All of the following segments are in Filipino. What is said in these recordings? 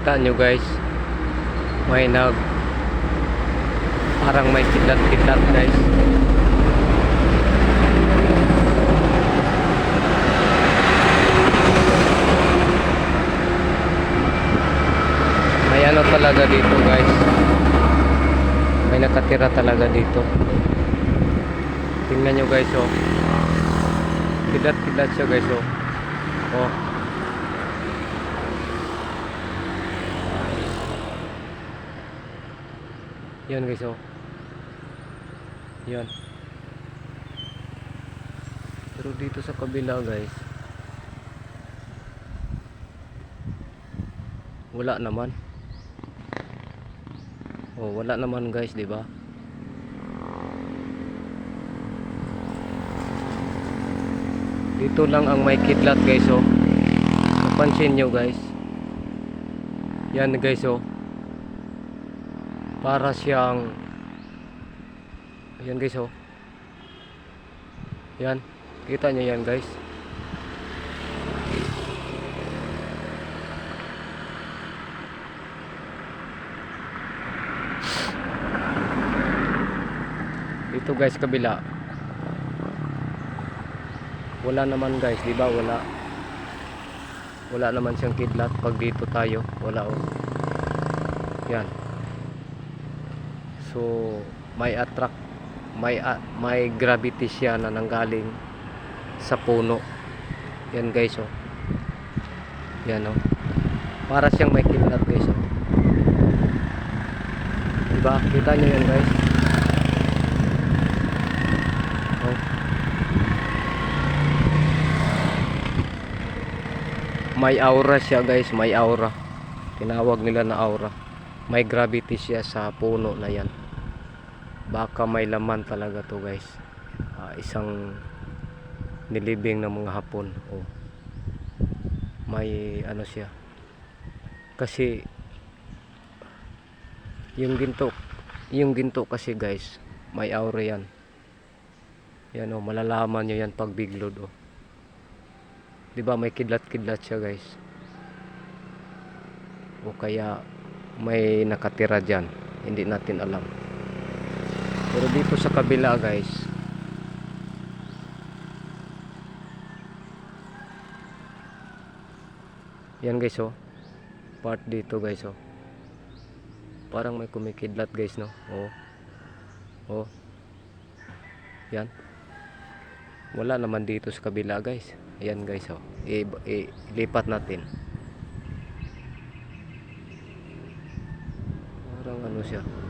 Kita nyo guys. May nag parang may kidlat-kidlat guys. May ano talaga dito guys. May nakatira talaga dito. Tingnan nyo guys oh. Kidlat-kidlat siya guys oh. Oh. Yan guys oh. Yan. Pero dito sa kabila guys. Wala naman. Oh, wala naman guys, 'di ba? Dito lang ang may kidlat guys oh. Napansin nyo guys. Yan guys oh. Para siyang Ayan guys oh. Yan. Kita nyo yan guys. Dito guys kabila. Wala naman guys, di ba? Wala. Wala naman siyang kidlat pag dito tayo. Wala oh. Yan. So, may attract may a- may gravity siya na nanggaling sa puno. Yan guys oh. Yan oh. Para siyang may kidlat guys oh. Diba? Kita nyo yan guys. Oh. May aura siya guys, may aura. Tinawag nila na aura. May gravity siya sa puno na yan. Baka may laman talaga to guys. Ah, isang nilibing ng mga hapon. Oh. May ano siya. Kasi yung ginto, yung ginto kasi guys, may aura yan. Yan oh, malalaman nyo yan pag biglod oh. 'Di ba may kidlat-kidlat siya guys. O kaya may nakatira diyan, hindi natin alam. Pero dito sa kabila guys, Yan guys oh. Part dito guys oh. Parang may kumikidlat guys no. Oh. Oh. Yan. Wala naman dito sa kabila guys. Ayan guys oh. I, i, lipat natin. Parang ano siya.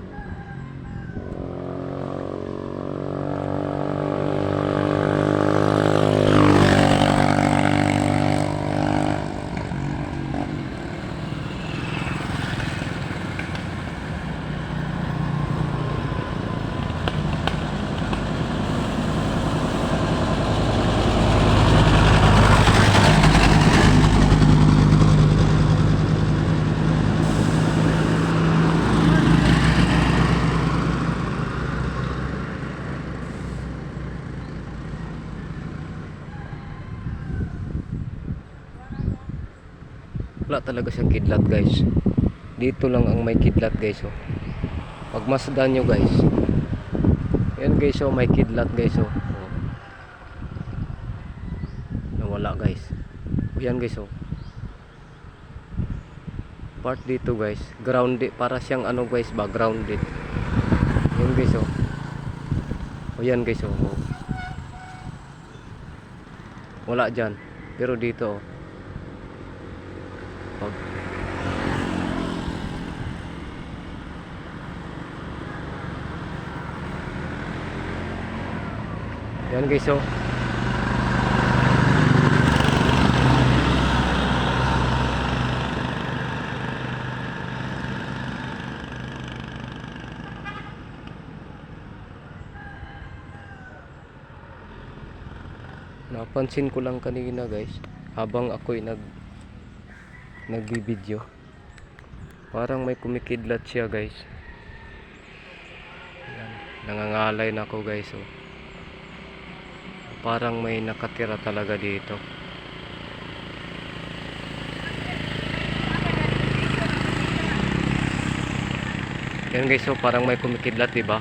Wala talaga siyang kidlat guys. Dito lang ang may kidlat guys oh. Pag masdan nyo guys. Yan guys oh, may kidlat guys oh. oh. Nawala guys. Yan guys oh. Part dito guys. Grounded. Para siyang ano guys ba? Grounded. Yan guys oh. O yan guys oh. Wala dyan. Pero dito oh. Pag Yan guys oh. Napansin ko lang kanina guys habang ako'y nag nagbibideo parang may kumikidlat siya guys Yan. nangangalay na ako guys oh. parang may nakatira talaga dito Yan guys, so parang may kumikidlat, di ba?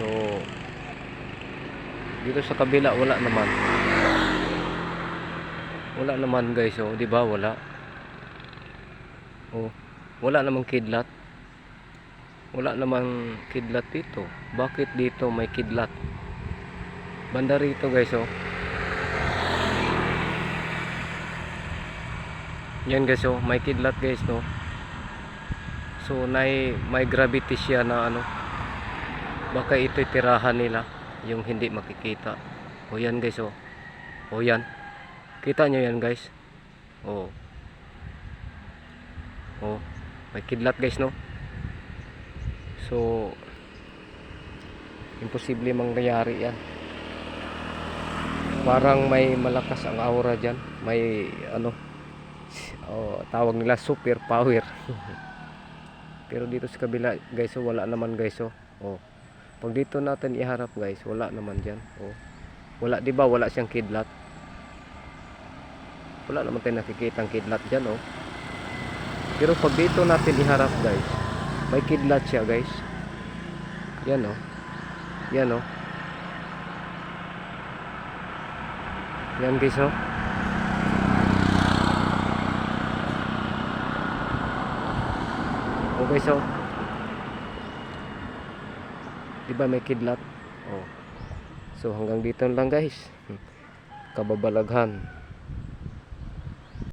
So dito sa kabila wala naman. Wala naman guys, oh, di ba? Wala. Oh, wala namang kidlat. Wala namang kidlat dito. Bakit dito may kidlat? Banda rito guys, oh. Yan guys, oh, may kidlat guys, no. So, may, may gravity siya na ano. Baka ito'y tirahan nila, yung hindi makikita. O yan guys, oh. O yan. Kita nyo yan guys. Oh. Oh, may kidlat guys, no. So, imposible mangyayari yan. Parang may malakas ang aura dyan. May ano, oh, tawag nila super power. Pero dito sa kabila, guys, oh, wala naman guys, oh. oh. Pag dito natin iharap, guys, wala naman diyan. Oh. Wala, 'di ba? Wala siyang kidlat. Wala naman tayong nakikita ang kidlat diyan, oh. Pero pag dito natin iharap, guys, may kidlat siya, guys. Yan, oh. Yan, oh. Yan, guys, oh. Okay, so Di ba may kidlat? Oh. So hanggang dito lang guys. Kababalaghan.